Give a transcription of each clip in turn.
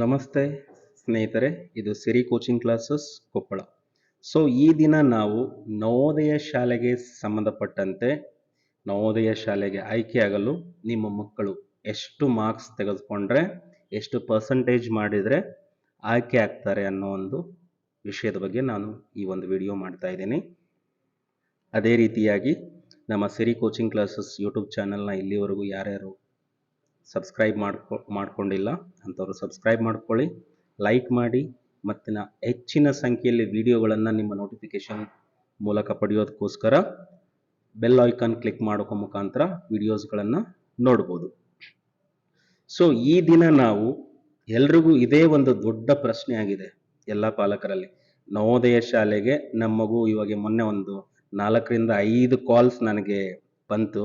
ನಮಸ್ತೆ ಸ್ನೇಹಿತರೆ, ಇದು Siri coaching classes Koppal. So ಈ ದಿನ ನಾವು ನವೋದಯ ಶಾಲೆಗೆ ಸಂಬಂಧಪಟ್ಟಂತೆ, ನವೋದಯ ಶಾಲೆಗೆ ಆಯ್ಕೆಯಾಗಲು ನಿಮ್ಮ ಮಕ್ಕಳು ಎಷ್ಟು ಮಾರ್ಕ್ಸ್ ತೆಗೆದುಕೊಂಡ್ರೆ, ಎಷ್ಟು ಪರ್ಸಂಟೇಜ್ ಮಾಡಿದರೆ ಆಯ್ಕೆ ಆಗ್ತಾರೆ ಅನ್ನೋ ಒಂದು ವಿಷಯದ ಬಗ್ಗೆ ನಾನು ಈ ಒಂದು ವಿಡಿಯೋ ಮಾಡ್ತಾ ಇದ್ದೀನಿ. ಅದೇ ರೀತಿಯಾಗಿ ನಮ್ಮ ಸಿರಿ ಕೋಚಿಂಗ್ ಕ್ಲಾಸಸ್ ಯೂಟ್ಯೂಬ್ ಚಾನಲ್ನ ಇಲ್ಲಿವರೆಗೂ ಯಾರ್ಯಾರು ಸಬ್ಸ್ಕ್ರೈಬ್ ಮಾಡ್ಕೊ, ಮಾಡ್ಕೊಂಡಿಲ್ಲ ಅಂಥವ್ರು ಸಬ್ಸ್ಕ್ರೈಬ್ ಮಾಡ್ಕೊಳ್ಳಿ, ಲೈಕ್ ಮಾಡಿ ಮತ್ತು ನಾ ಹೆಚ್ಚಿನ ಸಂಖ್ಯೆಯಲ್ಲಿ ವಿಡಿಯೋಗಳನ್ನು ನಿಮ್ಮ ನೋಟಿಫಿಕೇಷನ್ ಮೂಲಕ ಪಡೆಯೋದಕ್ಕೋಸ್ಕರ ಬೆಲ್ ಐಕಾನ್ ಕ್ಲಿಕ್ ಮಾಡೋಕೋ ಮುಖಾಂತರ ವಿಡಿಯೋಸ್ಗಳನ್ನು ನೋಡ್ಬೋದು. ಸೊ, ಈ ದಿನ ನಾವು ಎಲ್ರಿಗೂ ಇದೇ ಒಂದು ದೊಡ್ಡ ಪ್ರಶ್ನೆ ಆಗಿದೆ ಎಲ್ಲ ಪಾಲಕರಲ್ಲಿ. ನವೋದಯ ಶಾಲೆಗೆ ನಮ್ಮ ಮಗು ಇವಾಗ ಮೊನ್ನೆ ಒಂದು ನಾಲ್ಕರಿಂದ ಐದು ಕಾಲ್ಸ್ ನನಗೆ ಬಂತು.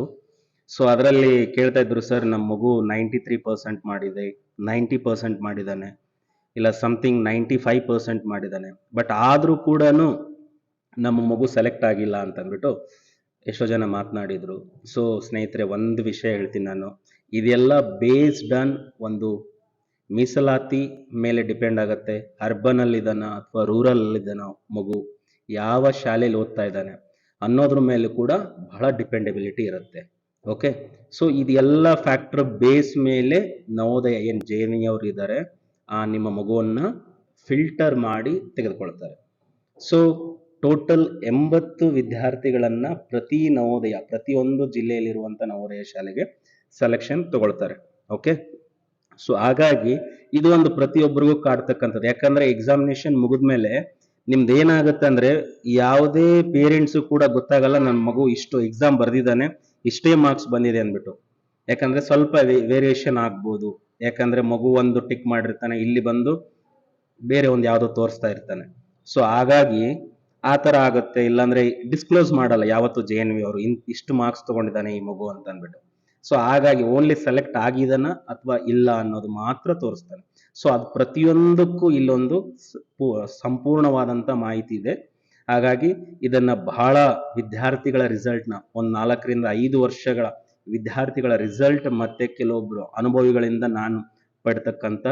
ಸೊ ಅದರಲ್ಲಿ ಕೇಳ್ತಾ ಇದ್ರು, ಸರ್ ನಮ್ಮ ಮಗು ನೈಂಟಿ ತ್ರೀ ಪರ್ಸೆಂಟ್ ಮಾಡಿದೆ ನೈಂಟಿ ಪರ್ಸೆಂಟ್ ಮಾಡಿದ್ದಾನೆ ಇಲ್ಲ ಸಮಥಿಂಗ್ ನೈಂಟಿ ಫೈವ್ ಪರ್ಸೆಂಟ್ ಮಾಡಿದ್ದಾನೆ ಬಟ್ ಆದರೂ ಕೂಡ ನಮ್ಮ ಮಗು ಸೆಲೆಕ್ಟ್ ಆಗಿಲ್ಲ ಅಂತಂದ್ಬಿಟ್ಟು ಎಷ್ಟೋ ಜನ ಮಾತನಾಡಿದರು. ಸೊ ಸ್ನೇಹಿತರೆ, ಒಂದು ವಿಷಯ ಹೇಳ್ತೀನಿ ನಾನು. ಇದೆಲ್ಲ ಬೇಸ್ಡ್ ಆನ್ ಒಂದು ಮೀಸಲಾತಿ ಮೇಲೆ ಡಿಪೆಂಡ್ ಆಗುತ್ತೆ. ಅರ್ಬನಲ್ಲಿ ಇದ್ದಾನ ಅಥವಾ ರೂರಲ್ ಇದ್ದಾನ ಮಗು, ಯಾವ ಶಾಲೆಯಲ್ಲಿ ಓದ್ತಾ ಇದ್ದಾನೆ ಅನ್ನೋದ್ರ ಮೇಲೆ ಕೂಡ ಬಹಳ ಡಿಪೆಂಡೆಬಿಲಿಟಿ ಇರುತ್ತೆ. ಓಕೆ ಸೊ ಇದೆಲ್ಲ ಫ್ಯಾಕ್ಟರ್ ಬೇಸ್ ಮೇಲೆ ನವೋದಯ ಏನು ಜೆ ಎನ್ ಅವರು ಇದ್ದಾರೆ ಆ ನಿಮ್ಮ ಮಗುವನ್ನು ಫಿಲ್ಟರ್ ಮಾಡಿ ತೆಗೆದುಕೊಳ್ತಾರೆ. ಸೊ ಟೋಟಲ್ ಎಂಬತ್ತು ವಿದ್ಯಾರ್ಥಿಗಳನ್ನು ಪ್ರತಿ ನವೋದಯ ಪ್ರತಿಯೊಂದು ಜಿಲ್ಲೆಯಲ್ಲಿರುವಂಥ ನವೋದಯ ಶಾಲೆಗೆ ಸೆಲೆಕ್ಷನ್ ತಗೊಳ್ತಾರೆ. ಓಕೆ ಸೊ ಹಾಗಾಗಿ ಇದು ಒಂದು ಪ್ರತಿಯೊಬ್ಬರಿಗೂ ಕಾಡ್ತಕ್ಕಂಥದ್ದು. ಯಾಕಂದರೆ ಎಕ್ಸಾಮಿನೇಷನ್ ಮುಗಿದ್ಮೇಲೆ ನಿಮ್ದು ಏನಾಗುತ್ತೆ ಅಂದ್ರೆ ಯಾವುದೇ ಪೇರೆಂಟ್ಸು ಕೂಡ ಗೊತ್ತಾಗಲ್ಲ, ನನ್ನ ಮಗು ಇಷ್ಟು ಎಕ್ಸಾಮ್ ಬರ್ದಿದ್ದಾನೆ ಇಷ್ಟೇ ಮಾರ್ಕ್ಸ್ ಬಂದಿದೆ ಅಂದ್ಬಿಟ್ಟು. ಯಾಕಂದ್ರೆ ಸ್ವಲ್ಪ ವೇರಿಯೇಷನ್ ಆಗ್ಬೋದು. ಯಾಕಂದ್ರೆ ಮಗು ಒಂದು ಟಿಕ್ ಮಾಡಿರ್ತಾನೆ, ಇಲ್ಲಿ ಬಂದು ಬೇರೆ ಒಂದು ಯಾವುದೋ ತೋರಿಸ್ತಾ ಇರ್ತಾನೆ. ಸೊ ಹಾಗಾಗಿ ಆ ಥರ ಆಗುತ್ತೆ. ಇಲ್ಲಾಂದರೆ ಡಿಸ್ಕ್ಲೋಸ್ ಮಾಡಲ್ಲ ಯಾವತ್ತು ಜೆ ಎನ್ ವಿ ಅವರು. ಇನ್, ಇಷ್ಟು ಮಾರ್ಕ್ಸ್ ತಗೊಂಡಿದ್ದಾನೆ ಈ ಮಗು ಅಂತ ಅಂದ್ಬಿಟ್ಟು. ಸೊ ಹಾಗಾಗಿ ಓನ್ಲಿ ಸೆಲೆಕ್ಟ್ ಆಗಿದನ ಅಥವಾ ಇಲ್ಲ ಅನ್ನೋದು ಮಾತ್ರ ತೋರಿಸ್ತಾನೆ. ಸೊ ಅದು ಪ್ರತಿಯೊಂದಕ್ಕೂ ಇಲ್ಲೊಂದು ಸಂಪೂರ್ಣವಾದಂಥ ಮಾಹಿತಿ ಇದೆ. ಹಾಗಾಗಿ ಇದನ್ನ ಬಹಳ ವಿದ್ಯಾರ್ಥಿಗಳ ರಿಸಲ್ಟ್ನ ಒಂದು ನಾಲ್ಕರಿಂದ ಐದು ವರ್ಷಗಳ ವಿದ್ಯಾರ್ಥಿಗಳ ರಿಸಲ್ಟ್ ಮತ್ತೆ ಕೆಲವೊಬ್ರು ಅನುಭವಿಗಳಿಂದ ನಾನು ಪಡ್ತಕ್ಕಂಥ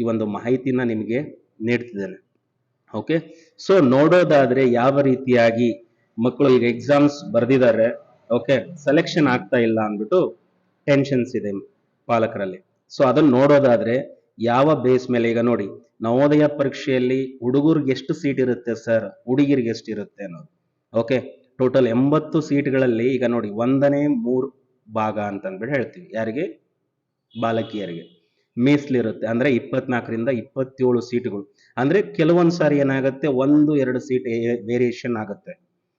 ಈ ಒಂದು ಮಾಹಿತಿನ ನಿಮಗೆ ನೀಡ್ತಿದ್ದೇನೆ. ಓಕೆ ಸೊ ನೋಡೋದಾದ್ರೆ ಯಾವ ರೀತಿಯಾಗಿ ಮಕ್ಕಳು ಈಗ ಎಕ್ಸಾಮ್ಸ್ ಬರ್ದಿದ್ದಾರೆ ಓಕೆ ಸೆಲೆಕ್ಷನ್ ಆಗ್ತಾ ಇಲ್ಲ ಅಂದ್ಬಿಟ್ಟು ಟೆನ್ಷನ್ಸ್ ಇದೆ ಪಾಲಕರಲ್ಲಿ. ಸೊ ಅದನ್ನ ನೋಡೋದಾದ್ರೆ ಯಾವ ಬೇಸ್ ಮೇಲೆ, ಈಗ ನೋಡಿ ನವೋದಯ ಪರೀಕ್ಷೆಯಲ್ಲಿ ಹುಡುಗರಿಗೆ ಎಷ್ಟು ಸೀಟ್ ಇರುತ್ತೆ ಸರ್ ಹುಡುಗಿರಿಗೆ ಎಷ್ಟು ಇರುತ್ತೆ ಅನ್ನೋದು. ಓಕೆ ಟೋಟಲ್ ಎಂಬತ್ತು ಸೀಟ್ಗಳಲ್ಲಿ ಈಗ ನೋಡಿ, ಒಂದನೇ ಮೂರು ಭಾಗ ಅಂತಂದ್ಬಿಟ್ಟು ಹೇಳ್ತೀವಿ. ಯಾರಿಗೆ? ಬಾಲಕಿಯರಿಗೆ. ಮೀಸಲಿರುತ್ತೆ. ಅಂದ್ರೆ ಇಪ್ಪತ್ನಾಲ್ಕರಿಂದ ಇಪ್ಪತ್ತೇಳು ಸೀಟ್ಗಳು ಅಂದ್ರೆ ಕೆಲವೊಂದು ಸಾರಿ ಏನಾಗುತ್ತೆ? ಒಂದು, ಎರಡು ಸೀಟ್ ವೇರಿಯೇಷನ್ ಆಗುತ್ತೆ.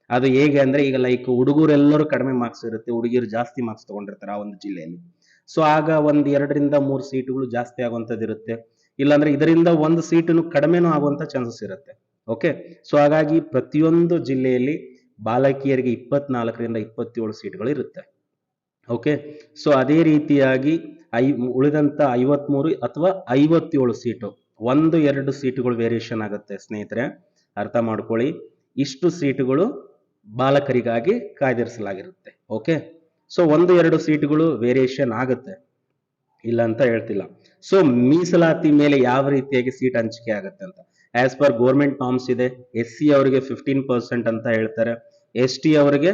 ಅದು ಹೇಗೆ ಅಂದ್ರೆ ಈಗ ಲೈಕ್ ಹುಡುಗರೆಲ್ಲರೂ ಕಡಿಮೆ ಮಾರ್ಕ್ಸ್ ಇರುತ್ತೆ. ಹುಡುಗಿರು ಜಾಸ್ತಿ ಮಾರ್ಕ್ಸ್ ತಗೊಂಡಿರ್ತಾರೆ ಆ ಒಂದು ಜಿಲ್ಲೆಯಲ್ಲಿ. ಸೊ ಆಗ ಒಂದು ಎರಡರಿಂದ ಮೂರು ಸೀಟ್ಗಳು ಜಾಸ್ತಿ ಆಗುವಂಥದ್ದು ಇರುತ್ತೆ ಇಲ್ಲಾಂದ್ರೆ ಇದರಿಂದ ಒಂದು ಸೀಟನ್ನು ಕಡಿಮೆನೂ ಆಗುವಂತ ಚಾನ್ಸಸ್ ಇರುತ್ತೆ. ಓಕೆ ಸೊ ಹಾಗಾಗಿ ಪ್ರತಿಯೊಂದು ಜಿಲ್ಲೆಯಲ್ಲಿ ಬಾಲಕಿಯರಿಗೆ ಇಪ್ಪತ್ನಾಲ್ಕರಿಂದ ಇಪ್ಪತ್ತೇಳು ಸೀಟ್ಗಳು ಇರುತ್ತೆ. ಓಕೆ ಸೊ ಅದೇ ರೀತಿಯಾಗಿ ಐ ಉಳಿದಂತ ಐವತ್ಮೂರು ಅಥವಾ ಐವತ್ತೇಳು ಸೀಟು, ಒಂದು, ಎರಡು ಸೀಟುಗಳು ವೇರಿಯೇಷನ್ ಆಗುತ್ತೆ ಸ್ನೇಹಿತರೆ. ಅರ್ಥ ಮಾಡ್ಕೊಳ್ಳಿ. ಇಷ್ಟು ಸೀಟುಗಳು ಬಾಲಕರಿಗಾಗಿ ಕಾಯ್ದಿರಿಸಲಾಗಿರುತ್ತೆ. ಓಕೆ ಸೊ ಒಂದು, ಎರಡು ಸೀಟುಗಳು ವೇರಿಯೇಷನ್ ಆಗುತ್ತೆ. ಇಲ್ಲ ಅಂತ ಹೇಳ್ತಿಲ್ಲ. ಸೊ ಮೀಸಲಾತಿ ಮೇಲೆ ಯಾವ ರೀತಿಯಾಗಿ ಸೀಟ್ ಹಂಚಿಕೆ ಆಗುತ್ತೆ ಅಂತ? ಆಸ್ ಪರ್ ಗೋರ್ಮೆಂಟ್ ನಾರ್ಮ್ಸ್ ಇದೆ ಎಸ್ ಸಿ ಅವರಿಗೆ ಫಿಫ್ಟೀನ್ ಪರ್ಸೆಂಟ್ ಅಂತ ಹೇಳ್ತಾರೆ ಎಸ್ ಟಿ ಅವರಿಗೆ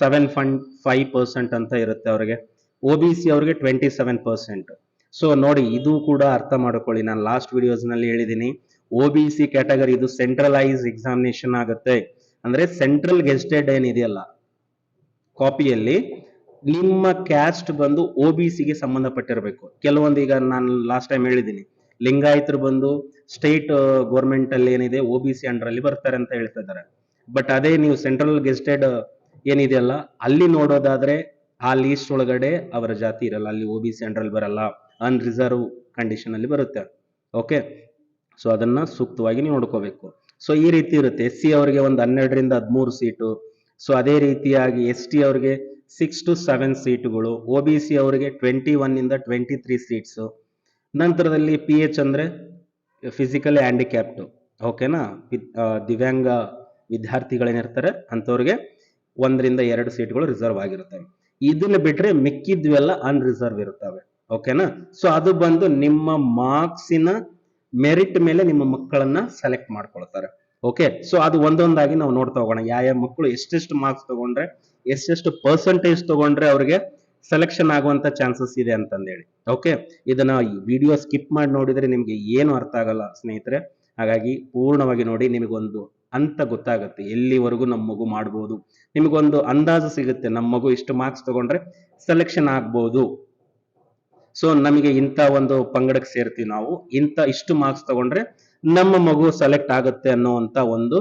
ಸೆವೆನ್ ಫಂಡ್ ಫೈವ್ ಪರ್ಸೆಂಟ್ ಅಂತ ಇರುತ್ತೆ ಅವರಿಗೆ ಒ ಬಿ ಸಿ ಅವರಿಗೆ ಟ್ವೆಂಟಿ ಸೆವೆನ್ ಪರ್ಸೆಂಟ್ ಸೊ ನೋಡಿ, ಇದು ಕೂಡ ಅರ್ಥ ಮಾಡ್ಕೊಳ್ಳಿ. ನಾನು ಲಾಸ್ಟ್ ವಿಡಿಯೋಸ್ನಲ್ಲಿ ಹೇಳಿದ್ದೀನಿ ಒ ಬಿ ಸಿ ಕ್ಯಾಟಗರಿ ಇದು ಸೆಂಟ್ರಲೈಸ್ ಎಕ್ಸಾಮಿನೇಷನ್ ಆಗುತ್ತೆ. ಅಂದ್ರೆ ಸೆಂಟ್ರಲ್ ಗೆಸ್ಟೆಡ್ ಏನಿದೆಯಲ್ಲ ಕಾಪಿಯಲ್ಲಿ ನಿಮ್ಮ ಕ್ಯಾಸ್ಟ್ ಬಂದು ಒ ಬಿ ಸಿಗೆ ಸಂಬಂಧಪಟ್ಟಿರಬೇಕು. ಕೆಲವೊಂದು ಈಗ ನಾನು ಲಾಸ್ಟ್ ಟೈಮ್ ಹೇಳಿದ್ದೀನಿ ಲಿಂಗಾಯತರು ಬಂದು ಸ್ಟೇಟ್ ಗೌರ್ಮೆಂಟ್ ಅಲ್ಲಿ ಏನಿದೆ ಒ ಬಿ ಸಿ ಅಂಡರ್ ಅಲ್ಲಿ ಬರ್ತಾರೆ ಅಂತ ಹೇಳ್ತಾ ಇದ್ದಾರೆ. ಬಟ್ ಅದೇ ನೀವು ಸೆಂಟ್ರಲ್ ಗೆಸ್ಟೆಡ್ ಏನಿದೆಯಲ್ಲ ಅಲ್ಲಿ ನೋಡೋದಾದ್ರೆ ಆ ಲೀಸ್ಟ್ ಒಳಗಡೆ ಅವರ ಜಾತಿ ಇರಲ್ಲ, ಅಲ್ಲಿ ಓ ಬಿ ಸಿ ಅಂಡರ್ ಅಲ್ಲಿ ಬರಲ್ಲ ಅನ್ರಿಸರ್ವ್ ಕಂಡೀಷನ್ ಅಲ್ಲಿ ಬರುತ್ತೆ. ಓಕೆ ಸೊ ಅದನ್ನ ಸೂಕ್ತವಾಗಿ ನೀವು ನೋಡ್ಕೋಬೇಕು. ಸೊ ಈ ರೀತಿ ಇರುತ್ತೆ. ಎಸ್ ಸಿ ಅವರಿಗೆ ಒಂದು ಹನ್ನೆರಡರಿಂದ ಹದಿಮೂರು ಸೀಟು ಸೊ ಅದೇ ರೀತಿಯಾಗಿ ಎಸ್ ಟಿ ಅವರಿಗೆ ಸಿಕ್ಸ್ ಟು ಸೆವೆನ್ ಸೀಟುಗಳು ಒ ಬಿ ಸಿ ಅವರಿಗೆ ಟ್ವೆಂಟಿ ಒನ್ ಇಂದ ಟ್ವೆಂಟಿ ತ್ರೀ ಸೀಟ್ಸು ನಂತರದಲ್ಲಿ ಪಿ ಎಚ್ ಅಂದರೆ ಫಿಸಿಕಲಿ ಹ್ಯಾಂಡಿಕ್ಯಾಪ್ಟ್ ಓಕೆನಾ ದಿವ್ಯಾಂಗ ವಿದ್ಯಾರ್ಥಿಗಳೇನಿರ್ತಾರೆ, ಅಂಥವ್ರಿಗೆ ಒಂದರಿಂದ ಎರಡು ಸೀಟ್ಗಳು ರಿಸರ್ವ್ ಆಗಿರುತ್ತವೆ. ಇದನ್ನ ಬಿಟ್ಟರೆ ಮಿಕ್ಕಿದ್ವೆಲ್ಲ ಅನ್ರಿಸರ್ವ್ ಇರ್ತವೆ ಓಕೆನಾ ಸೊ ಅದು ಬಂದು ನಿಮ್ಮ ಮಾರ್ಕ್ಸಿನ ಮೆರಿಟ್ ಮೇಲೆ ನಿಮ್ಮ ಮಕ್ಕಳನ್ನ ಸೆಲೆಕ್ಟ್ ಮಾಡ್ಕೊಳ್ತಾರೆ. ಓಕೆ ಸೊ ಅದು ಒಂದೊಂದಾಗಿ ನಾವು ನೋಡ್ತಾ ಹೋಗೋಣ. ಯಾವ ಮಕ್ಕಳು ಎಷ್ಟೆಷ್ಟು ಮಾರ್ಕ್ಸ್ ತಗೊಂಡ್ರೆ ಎಷ್ಟೆಷ್ಟು ಪರ್ಸೆಂಟೇಜ್ ತಗೊಂಡ್ರೆ ಅವ್ರಿಗೆ ಸೆಲೆಕ್ಷನ್ ಆಗುವಂತ ಚಾನ್ಸಸ್ ಇದೆ ಅಂತಂದೇಳಿ. ಓಕೆ ಇದನ್ನ ವಿಡಿಯೋ ಸ್ಕಿಪ್ ಮಾಡಿ ನೋಡಿದ್ರೆ ನಿಮ್ಗೆ ಏನು ಅರ್ಥ ಆಗಲ್ಲ ಸ್ನೇಹಿತರೆ. ಹಾಗಾಗಿ ಪೂರ್ಣವಾಗಿ ನೋಡಿ, ನಿಮಗೊಂದು ಅಂತ ಗೊತ್ತಾಗುತ್ತೆ. ಎಲ್ಲಿವರೆಗೂ ನಮ್ಮ ಮಗು ಮಾಡ್ಬೋದು? ನಿಮಗೊಂದು ಅಂದಾಜು ಸಿಗುತ್ತೆ. ನಮ್ಮ ಮಗು ಇಷ್ಟು ಮಾರ್ಕ್ಸ್ ತಗೊಂಡ್ರೆ ಸೆಲೆಕ್ಷನ್ ಆಗ್ಬೋದು. ಸೊ ನಮಗೆ ಇಂಥ ಒಂದು ಪಂಗಡಕ್ಕೆ ಸೇರ್ತೀವಿ ನಾವು. ಇಂಥ ಇಷ್ಟು ಮಾರ್ಕ್ಸ್ ತಗೊಂಡ್ರೆ ನಮ್ಮ ಮಗು ಸೆಲೆಕ್ಟ್ ಆಗುತ್ತೆ ಅನ್ನುವಂತ ಒಂದು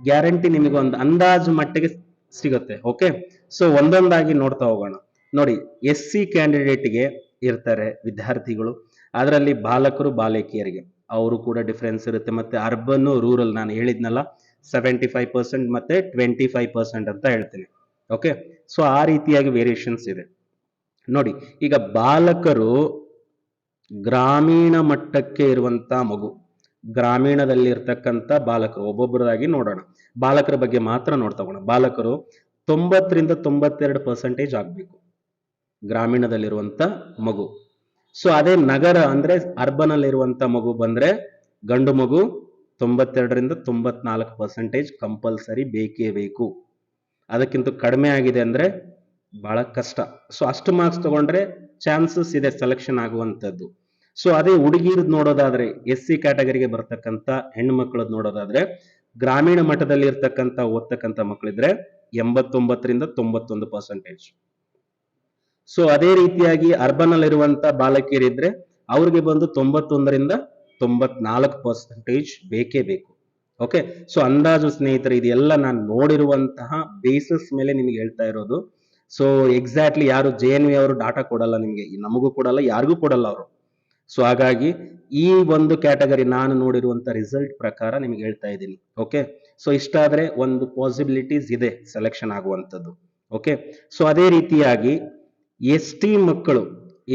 ಗ್ಯಾರಂಟಿ ನಿಮಗೆ ಒಂದು ಅಂದಾಜು ಮಟ್ಟಿಗೆ ಸಿಗುತ್ತೆ. ಓಕೆ ಸೊ ಒಂದೊಂದಾಗಿ ನೋಡ್ತಾ ಹೋಗೋಣ. ನೋಡಿ ಎಸ್ ಸಿ ಕ್ಯಾಂಡಿಡೇಟ್ಗೆ ಇರ್ತಾರೆ ವಿದ್ಯಾರ್ಥಿಗಳು. ಅದರಲ್ಲಿ ಬಾಲಕರು, ಬಾಲಕಿಯರಿಗೆ. ಅವರು ಕೂಡ ಡಿಫ್ರೆನ್ಸ್ ಇರುತ್ತೆ. ಮತ್ತೆ ಅರ್ಬನ್ ರೂರಲ್ ನಾನು ಹೇಳಿದ್ನಲ್ಲ ಸೆವೆಂಟಿ ಫೈವ್ ಪರ್ಸೆಂಟ್ ಮತ್ತೆ ಟ್ವೆಂಟಿ ಫೈವ್ ಪರ್ಸೆಂಟ್ ಅಂತ ಹೇಳ್ತೀನಿ. ಓಕೆ ಸೊ ಆ ರೀತಿಯಾಗಿ ವೇರಿಯೇಷನ್ಸ್ ಇದೆ. ನೋಡಿ, ಈಗ ಬಾಲಕರು ಗ್ರಾಮೀಣ ಮಟ್ಟಕ್ಕೆ ಇರುವಂತ ಮಗು. ಗ್ರಾಮೀಣದಲ್ಲಿ ಇರ್ತಕ್ಕಂಥ ಬಾಲಕರು ಒಬ್ಬೊಬ್ಬರದಾಗಿ ನೋಡೋಣ. ಬಾಲಕರ ಬಗ್ಗೆ ಮಾತ್ರ ನೋಡ್ತಾ ಹೋಗೋಣ ಬಾಲಕರು ತೊಂಬತ್ತರಿಂದ ತೊಂಬತ್ತೆರಡು ಪರ್ಸೆಂಟೇಜ್ ಆಗಬೇಕು. ಗ್ರಾಮೀಣದಲ್ಲಿರುವಂಥ ಮಗು. ಸೊ ಅದೇ ನಗರ ಅಂದ್ರೆ ಅರ್ಬನ್ ಅಲ್ಲಿರುವಂತ ಮಗು ಬಂದ್ರೆ ಗಂಡು ಮಗು ತೊಂಬತ್ತೆರಡರಿಂದ ತೊಂಬತ್ನಾಲ್ಕು ಪರ್ಸೆಂಟೇಜ್ ಕಂಪಲ್ಸರಿ ಬೇಕೇ ಬೇಕು. ಅದಕ್ಕಿಂತ ಕಡಿಮೆ ಆಗಿದೆ ಅಂದ್ರೆ ಭಾಳ ಕಷ್ಟ. ಸೊ ಅಷ್ಟು ಮಾರ್ಕ್ಸ್ ತಗೊಂಡ್ರೆ ಚಾನ್ಸಸ್ ಇದೆ ಸೆಲೆಕ್ಷನ್ ಆಗುವಂತದ್ದು ಸೊ ಅದೇ ಹುಡುಗಿರದ್ ನೋಡೋದಾದ್ರೆ ಎಸ್ ಸಿ ಕ್ಯಾಟಗರಿಗೆ ಬರ್ತಕ್ಕಂಥ ಹೆಣ್ಣು ಮಕ್ಕಳದ್ ನೋಡೋದಾದ್ರೆ ಗ್ರಾಮೀಣ ಮಟ್ಟದಲ್ಲಿ ಇರ್ತಕ್ಕಂಥ ಓದ್ತಕ್ಕಂಥ ಮಕ್ಕಳಿದ್ರೆ ಎಂಬತ್ತೊಂಬತ್ತರಿಂದ ತೊಂಬತ್ತೊಂದು ಪರ್ಸೆಂಟೇಜ್ ಸೊ ಅದೇ ರೀತಿಯಾಗಿ ಅರ್ಬನ್ ಅಲ್ಲಿರುವಂತ ಬಾಲಕಿಯರಿದ್ರೆ ಅವ್ರಿಗೆ ಬಂದು ತೊಂಬತ್ತೊಂದರಿಂದ ತೊಂಬತ್ನಾಲ್ಕು ಪರ್ಸೆಂಟೇಜ್ ಬೇಕೇ ಬೇಕು. ಓಕೆ ಸೊ ಅಂದಾಜು ಸ್ನೇಹಿತರೆ, ಇದೆಲ್ಲ ನಾನು ನೋಡಿರುವಂತಹ ಬೇಸಿಸ್ ಮೇಲೆ ನಿಮ್ಗೆ ಹೇಳ್ತಾ ಇರೋದು. ಸೊ ಎಕ್ಸಾಕ್ಟ್ಲಿ ಯಾರು ಜೆ ಎನ್ ವಿ ಅವರು ಡಾಟಾ ಕೊಡಲ್ಲ ನಿಮಗೆ, ನಮಗೂ ಕೊಡಲ್ಲ, ಯಾರಿಗೂ ಕೊಡಲ್ಲ ಅವರು. ಸೊ ಹಾಗಾಗಿ ಈ ಒಂದು ಕ್ಯಾಟಗರಿ ನಾನು ನೋಡಿರುವಂತ ರಿಸಲ್ಟ್ ಪ್ರಕಾರ ನಿಮ್ಗೆ ಹೇಳ್ತಾ ಇದ್ದೀನಿ. ಓಕೆ ಸೊ ಇಷ್ಟಾದ್ರೆ ಒಂದು ಪಾಸಿಬಿಲಿಟೀಸ್ ಇದೆ ಸೆಲೆಕ್ಷನ್ ಆಗುವಂಥದ್ದು. ಓಕೆ ಸೊ ಅದೇ ರೀತಿಯಾಗಿ ಎಸ್ ಟಿ ಮಕ್ಕಳು,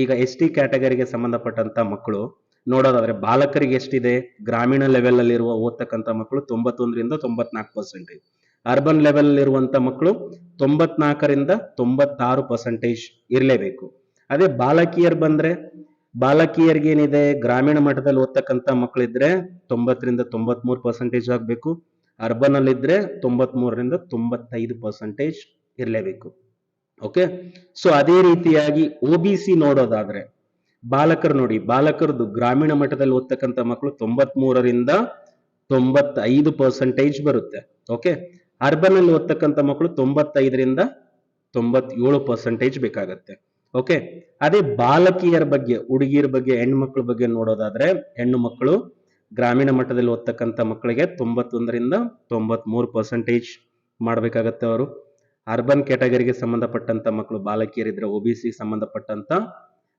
ಈಗ ಎಸ್ ಟಿ ಕ್ಯಾಟಗರಿಗೆ ಸಂಬಂಧಪಟ್ಟಂತ ಮಕ್ಕಳು, ನೋಡೋದಾದ್ರೆ ಬಾಲಕರಿಗೆ ಎಷ್ಟಿದೆ? ಗ್ರಾಮೀಣ ಲೆವೆಲ್ ಅಲ್ಲಿರುವ ಓದ್ತಕ್ಕಂಥ ಮಕ್ಕಳು ತೊಂಬತ್ತೊಂದರಿಂದ ತೊಂಬತ್ನಾಲ್ಕು ಪರ್ಸೆಂಟೇಜ್ ಅರ್ಬನ್ ಲೆವೆಲ್ ಇರುವಂತ ಮಕ್ಕಳು ತೊಂಬತ್ನಾಲ್ಕರಿಂದ ತೊಂಬತ್ತಾರು ಪರ್ಸೆಂಟೇಜ್ ಇರಲೇಬೇಕು. ಅದೇ ಬಾಲಕಿಯರ್ ಬಂದ್ರೆ ಬಾಲಕಿಯರಿಗೆ ಏನಿದೆ ಗ್ರಾಮೀಣ ಮಟ್ಟದಲ್ಲಿ ಓದ್ತಕ್ಕಂಥ ಮಕ್ಕಳಿದ್ರೆ ತೊಂಬತ್ತರಿಂದ ತೊಂಬತ್ಮೂರು ಪರ್ಸೆಂಟೇಜ್ ಆಗಬೇಕು. ಅರ್ಬನ್ ತೊಂಬತ್ತ್ಮೂರರಿಂದ ತೊಂಬತ್ತೈದು ಪರ್ಸೆಂಟೇಜ್ ಇರಲೇಬೇಕು. ಓಕೆ ಸೊ ಅದೇ ರೀತಿಯಾಗಿ ಒ ಬಿ ಸಿ ನೋಡೋದಾದರೆ, ಬಾಲಕರು ನೋಡಿ ಬಾಲಕರದು ಗ್ರಾಮೀಣ ಮಟ್ಟದಲ್ಲಿ ಓದ್ತಕ್ಕಂಥ ಮಕ್ಕಳು ತೊಂಬತ್ಮೂರರಿಂದ ತೊಂಬತ್ತೈದು ಪರ್ಸೆಂಟೇಜ್ ಬರುತ್ತೆ. ಓಕೆ ಅರ್ಬನ್ ಅಲ್ಲಿ ಓದ್ತಕ್ಕಂಥ ಮಕ್ಕಳು ತೊಂಬತ್ತೈದರಿಂದ ತೊಂಬತ್ತೇಳು ಪರ್ಸೆಂಟೇಜ್ ಬೇಕಾಗತ್ತೆ. ಓಕೆ ಅದೇ ಬಾಲಕಿಯರ ಬಗ್ಗೆ, ಹುಡುಗಿಯರ ಬಗ್ಗೆ ಹೆಣ್ಮಕ್ಳ ಬಗ್ಗೆ ನೋಡೋದಾದ್ರೆ ಹೆಣ್ಣು ಮಕ್ಕಳು ಗ್ರಾಮೀಣ ಮಟ್ಟದಲ್ಲಿ ಓದ್ತಕ್ಕಂಥ ಮಕ್ಕಳಿಗೆ ತೊಂಬತ್ತೊಂದರಿಂದ ತೊಂಬತ್ಮೂರು ಪರ್ಸೆಂಟೇಜ್ ಮಾಡಬೇಕಾಗತ್ತೆ ಅವರು. ಅರ್ಬನ್ ಕ್ಯಾಟಗರಿಗೆ ಸಂಬಂಧಪಟ್ಟಂತ ಮಕ್ಕಳು ಬಾಲಕಿಯರಿದ್ರೆ ಒ ಬಿ ಸಿ ಸಂಬಂಧಪಟ್ಟಂತ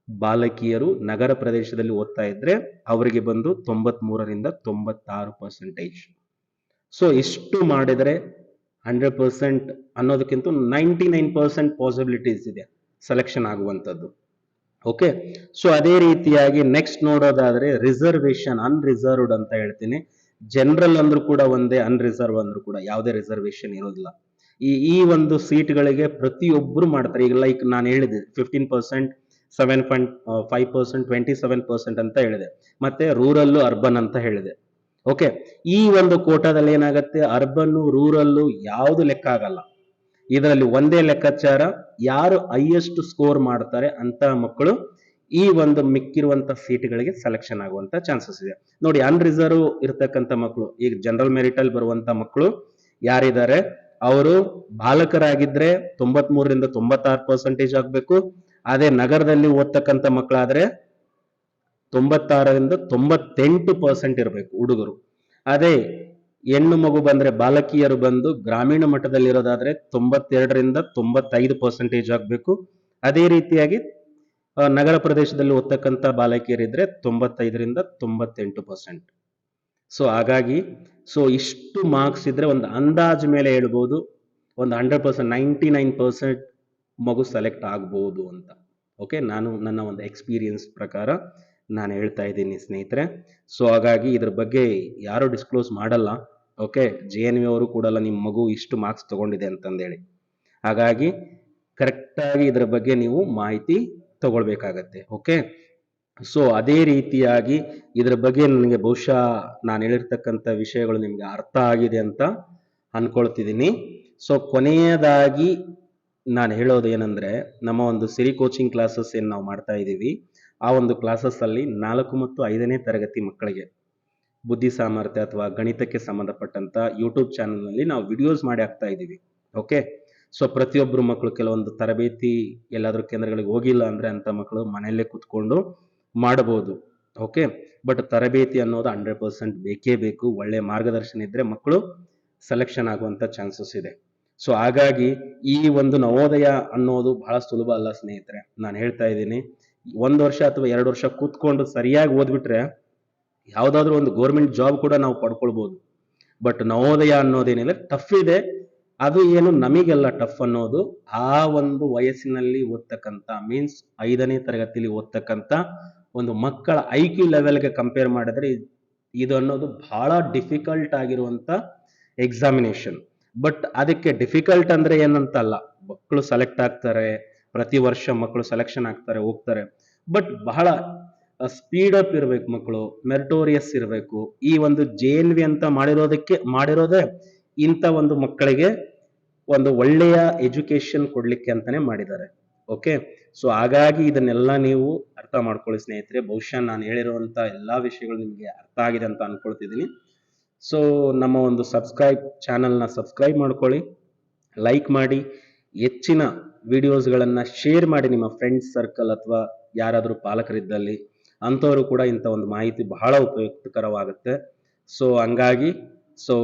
ಬಾಲಕಿಯರು ನಗರ ಪ್ರದೇಶದಲ್ಲಿ ಓದ್ತಾ ಇದ್ರೆ ಅವರಿಗೆ ಬಂದು ತೊಂಬತ್ಮೂರರಿಂದ ತೊಂಬತ್ತಾರು ಪರ್ಸೆಂಟೇಜ್ ಸೊ ಇಷ್ಟು ಮಾಡಿದರೆ ಹಂಡ್ರೆಡ್ ಪರ್ಸೆಂಟ್ ಅನ್ನೋದಕ್ಕಿಂತ ನೈಂಟಿ ನೈನ್ ಪರ್ಸೆಂಟ್ ಪಾಸಿಬಿಲಿಟೀಸ್ ಇದೆ. ಸೆಲೆಕ್ಷನ್ ಆಗುವಂಥದ್ದು. ಓಕೆ ಸೊ ಅದೇ ರೀತಿಯಾಗಿ ನೆಕ್ಸ್ಟ್ ನೋಡೋದಾದ್ರೆ ರಿಸರ್ವೇಶನ್ ಅನ್ರಿಸರ್ವ್ಡ್ ಅಂತ ಹೇಳ್ತೀನಿ. ಜನರಲ್ ಅಂದ್ರೂ ಕೂಡ ಒಂದೇ ಅನ್ರಿಸರ್ವ್ ಅಂದ್ರೂ ಕೂಡ ಯಾವುದೇ ರಿಸರ್ವೇಶನ್ ಇರೋದಿಲ್ಲ. ಈ ಈ ಒಂದು ಸೀಟ್ಗಳಿಗೆ ಪ್ರತಿಯೊಬ್ಬರು ಮಾಡ್ತಾರೆ. ಈಗ ಲೈಕ್ ನಾನು ಹೇಳಿದೆ fifteen percent seven point five percent twenty seven percent ಅಂತ ಹೇಳಿದೆ. ಮತ್ತೆ ರೂರಲ್ಲು ಅರ್ಬನ್ ಅಂತ ಹೇಳಿದೆ. ಓಕೆ ಈ ಒಂದು ಕೋಟಾದಲ್ಲಿ ಏನಾಗುತ್ತೆ ಅರ್ಬನ್ನು ರೂರಲ್ಲು ಯಾವುದು ಲೆಕ್ಕ ಆಗಲ್ಲ. ಇದರಲ್ಲಿ ಒಂದೇ ಲೆಕ್ಕಾಚಾರ, ಯಾರು ಹೈಯೆಸ್ಟ್ ಸ್ಕೋರ್ ಮಾಡ್ತಾರೆ ಅಂತ ಮಕ್ಕಳು ಈ ಒಂದು ಮಿಕ್ಕಿರುವಂತ ಸೀಟ್ಗಳಿಗೆ ಸೆಲೆಕ್ಷನ್ ಆಗುವಂತ ಚಾನ್ಸಸ್ ಇದೆ. ನೋಡಿ ಅನ್ರಿಸರ್ವ್ ಇರ್ತಕ್ಕಂಥ ಮಕ್ಕಳು, ಈಗ ಜನರಲ್ ಮೆರಿಟ್ ಅಲ್ಲಿ ಬರುವಂತ ಮಕ್ಕಳು ಯಾರಿದ್ದಾರೆ? ಅವರು ಬಾಲಕರಾಗಿದ್ರೆ ತೊಂಬತ್ ಮೂರರಿಂದ ತೊಂಬತ್ತಾರು ಪರ್ಸೆಂಟೇಜ್ ಆಗ್ಬೇಕು. ಅದೇ ನಗರದಲ್ಲಿ ಓದ್ತಕ್ಕಂಥ ಮಕ್ಕಳಾದ್ರೆ ತೊಂಬತ್ತಾರರಿಂದ ತೊಂಬತ್ತೆಂಟು ಪರ್ಸೆಂಟ್ ಇರಬೇಕು ಹುಡುಗರು. ಅದೇ ಹೆಣ್ಣು ಮಗು ಬಂದ್ರೆ ಬಾಲಕಿಯರು ಬಂದು ಗ್ರಾಮೀಣ ಮಟ್ಟದಲ್ಲಿರೋದಾದರೆ ತೊಂಬತ್ತೆರಡರಿಂದ ತೊಂಬತ್ತೈದು ಪರ್ಸೆಂಟೇಜ್ ಆಗಬೇಕು. ಅದೇ ರೀತಿಯಾಗಿ ನಗರ ಪ್ರದೇಶದಲ್ಲಿ ಓದ್ತಕ್ಕಂಥ ಬಾಲಕಿಯರಿದ್ದರೆ ತೊಂಬತ್ತೈದರಿಂದ ತೊಂಬತ್ತೆಂಟು ಪರ್ಸೆಂಟ್ ಸೊ ಹಾಗಾಗಿ ಸೊ ಇಷ್ಟು ಮಾರ್ಕ್ಸ್ ಇದ್ದರೆ ಒಂದು ಅಂದಾಜು ಮೇಲೆ ಹೇಳ್ಬೋದು. ಒಂದು hundred percent ninety nine percent ಮಗು ಸೆಲೆಕ್ಟ್ ಆಗ್ಬೋದು ಅಂತ. ಓಕೆ ನಾನು, ನನ್ನ ಒಂದು ಎಕ್ಸ್ಪೀರಿಯನ್ಸ್ ಪ್ರಕಾರ. ನಾನು ಹೇಳ್ತಾ ಇದ್ದೀನಿ ಸ್ನೇಹಿತರೆ. ಸೊ ಹಾಗಾಗಿ ಇದ್ರ ಬಗ್ಗೆ ಯಾರು ಡಿಸ್ಕ್ಲೋಸ್ ಮಾಡಲ್ಲ. ಓಕೆ ಜೆ ಎನ್ ವಿ ಅವರು ಕೂಡಲ್ಲ ನಿಮ್ಮ ಮಗು ಇಷ್ಟು ಮಾರ್ಕ್ಸ್ ತಗೊಂಡಿದೆ ಅಂತಂದೇಳಿ. ಹಾಗಾಗಿ ಕರೆಕ್ಟಾಗಿ ಇದ್ರ ಬಗ್ಗೆ ನೀವು ಮಾಹಿತಿ ತಗೊಳ್ಬೇಕಾಗತ್ತೆ. ಓಕೆ ಸೊ ಅದೇ ರೀತಿಯಾಗಿ ಇದರ ಬಗ್ಗೆ ನನಗೆ ಬಹುಶಃ ನಾನು ಹೇಳಿರ್ತಕ್ಕಂಥ ವಿಷಯಗಳು ನಿಮಗೆ ಅರ್ಥ ಆಗಿದೆ ಅಂತ ಅನ್ಕೊಳ್ತಿದ್ದೀನಿ. ಸೊ ಕೊನೆಯದಾಗಿ ನಾನು ಹೇಳೋದು ಏನಂದ್ರೆ ನಮ್ಮ ಒಂದು ಸಿರಿ ಕೋಚಿಂಗ್ ಕ್ಲಾಸಸ್ ಏನು ನಾವು ಮಾಡ್ತಾ ಇದ್ದೀವಿ. ಆ ಒಂದು ಕ್ಲಾಸಸ್ ಅಲ್ಲಿ ನಾಲ್ಕು ಮತ್ತು ಐದನೇ ತರಗತಿ ಮಕ್ಕಳಿಗೆ ಬುದ್ಧಿ ಸಾಮರ್ಥ್ಯ ಅಥವಾ ಗಣಿತಕ್ಕೆ ಸಂಬಂಧಪಟ್ಟಂತ ಯೂಟ್ಯೂಬ್ ಚಾನಲ್ನಲ್ಲಿ ನಾವು ವಿಡಿಯೋಸ್ ಮಾಡಿ ಹಾಕ್ತಾ ಇದ್ದೀವಿ. ಓಕೆ ಸೊ ಪ್ರತಿಯೊಬ್ಬರು ಮಕ್ಕಳು ಕೆಲವೊಂದು ತರಬೇತಿ ಎಲ್ಲಾದ್ರೂ ಕೇಂದ್ರಗಳಿಗೆ ಹೋಗಿಲ್ಲ ಅಂದ್ರೆ ಅಂತ ಮಕ್ಕಳು ಮನೆಯಲ್ಲೇ ಕುತ್ಕೊಂಡು ಮಾಡಬಹುದು. ಓಕೆ ಬಟ್ ತರಬೇತಿ ಅನ್ನೋದು ಹಂಡ್ರೆಡ್ ಪರ್ಸೆಂಟ್ ಬೇಕೇ ಬೇಕು. ಒಳ್ಳೆ ಮಾರ್ಗದರ್ಶನ ಇದ್ರೆ ಮಕ್ಕಳು ಸೆಲೆಕ್ಷನ್ ಆಗುವಂತ ಚಾನ್ಸಸ್ ಇದೆ. ಸೊ ಹಾಗಾಗಿ ಈ ಒಂದು ನವೋದಯ ಅನ್ನೋದು ಬಹಳ ಸುಲಭ ಅಲ್ಲ ಸ್ನೇಹಿತರೆ. ನಾನು ಹೇಳ್ತಾ ಇದ್ದೀನಿ. ಒಂದು ವರ್ಷ ಅಥವಾ ಎರಡು ವರ್ಷ ಕೂತ್ಕೊಂಡು ಸರಿಯಾಗಿ ಓದ್ಬಿಟ್ರೆ ಯಾವುದಾದ್ರೂ ಒಂದು ಗೌರ್ಮೆಂಟ್ ಜಾಬ್ ಕೂಡ ನಾವು ಪಡ್ಕೊಳ್ಬೋದು. ಬಟ್ ನವೋದಯ ಅನ್ನೋದೇನಿಲ್ಲ ಟಫ್ ಇದೆ. ಅದು ಏನು ನಮಗೆಲ್ಲ ಟಫ್ ಅನ್ನೋದು ಆ ಒಂದು ವಯಸ್ಸಿನಲ್ಲಿ ಓದ್ತಕ್ಕಂಥ ಮೀನ್ಸ್ ಐದನೇ ತರಗತಿಯಲ್ಲಿ ಓದ್ತಕ್ಕಂಥ ಒಂದು ಮಕ್ಕಳ ಐ ಕ್ಯೂ ಲೆವೆಲ್ಗೆ ಕಂಪೇರ್ ಮಾಡಿದ್ರೆ ಇದು ಅನ್ನೋದು ಬಹಳ ಡಿಫಿಕಲ್ಟ್ ಆಗಿರುವಂತ ಎಕ್ಸಾಮಿನೇಷನ್ ಬಟ್ ಅದಕ್ಕೆ ಡಿಫಿಕಲ್ಟ್ ಅಂದ್ರೆ ಏನಂತಲ್ಲ, ಮಕ್ಕಳು ಸೆಲೆಕ್ಟ್ ಆಗ್ತಾರೆ ಪ್ರತಿ ವರ್ಷ ಮಕ್ಕಳು ಸೆಲೆಕ್ಷನ್ ಆಗ್ತಾರೆ ಹೋಗ್ತಾರೆ. ಬಟ್ ಬಹಳ ಸ್ಪೀಡ್ ಅಪ್ ಇರಬೇಕು ಮಕ್ಕಳು ಮೆರಿಟೋರಿಯಸ್ ಇರಬೇಕು. ಈ ಒಂದು ಜೆ ಎನ್ ವಿ ಅಂತ ಮಾಡಿರೋದಕ್ಕೆ, ಮಾಡಿರೋದೇ ಇಂಥ ಒಂದು ಮಕ್ಕಳಿಗೆ ಒಂದು ಒಳ್ಳೆಯ ಎಜುಕೇಶನ್ ಕೊಡಲಿಕ್ಕೆ ಅಂತಾನೆ ಮಾಡಿದ್ದಾರೆ. ಓಕೆ ಸೊ ಹಾಗಾಗಿ ಇದನ್ನೆಲ್ಲ ನೀವು ಅರ್ಥ ಮಾಡ್ಕೊಳ್ಳಿ ಸ್ನೇಹಿತರೆ. ಬಹುಶಃ ನಾನು ಹೇಳಿರುವಂಥ ಎಲ್ಲಾ ವಿಷಯಗಳು ನಿಮಗೆ ಅರ್ಥ ಆಗಿದೆ ಅಂತ ಅನ್ಕೊಳ್ತಿದ್ದೀನಿ. ಸೊ ನಮ್ಮ ಒಂದು ಸಬ್ಸ್ಕ್ರೈಬ್ ಚಾನಲ್ನ ಸಬ್ಸ್ಕ್ರೈಬ್ ಮಾಡ್ಕೊಳ್ಳಿ. ಲೈಕ್ ಮಾಡಿ. ಹೆಚ್ಚಿನ ವಿಡಿಯೋಸ್ಗಳನ್ನು ಶೇರ್ ಮಾಡಿ ನಿಮ್ಮ ಫ್ರೆಂಡ್ಸ್ ಸರ್ಕಲ್ ಅಥವಾ ಯಾರಾದರೂ ಪಾಲಕರಿದ್ದಲ್ಲಿ ಅಂಥವರು ಕೂಡ ಇಂಥ ಒಂದು ಮಾಹಿತಿ ಬಹಳ ಉಪಯುಕ್ತಕರವಾಗುತ್ತೆ. ಸೊ ಹಂಗಾಗಿ ಸೊ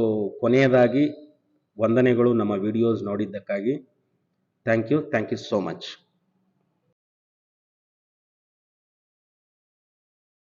ಕೊನೆಯದಾಗಿ, ವಂದನೆಗಳು ನಮ್ಮ videos ನೋಡಿದ್ದಕ್ಕಾಗಿ. Thank you thank you so much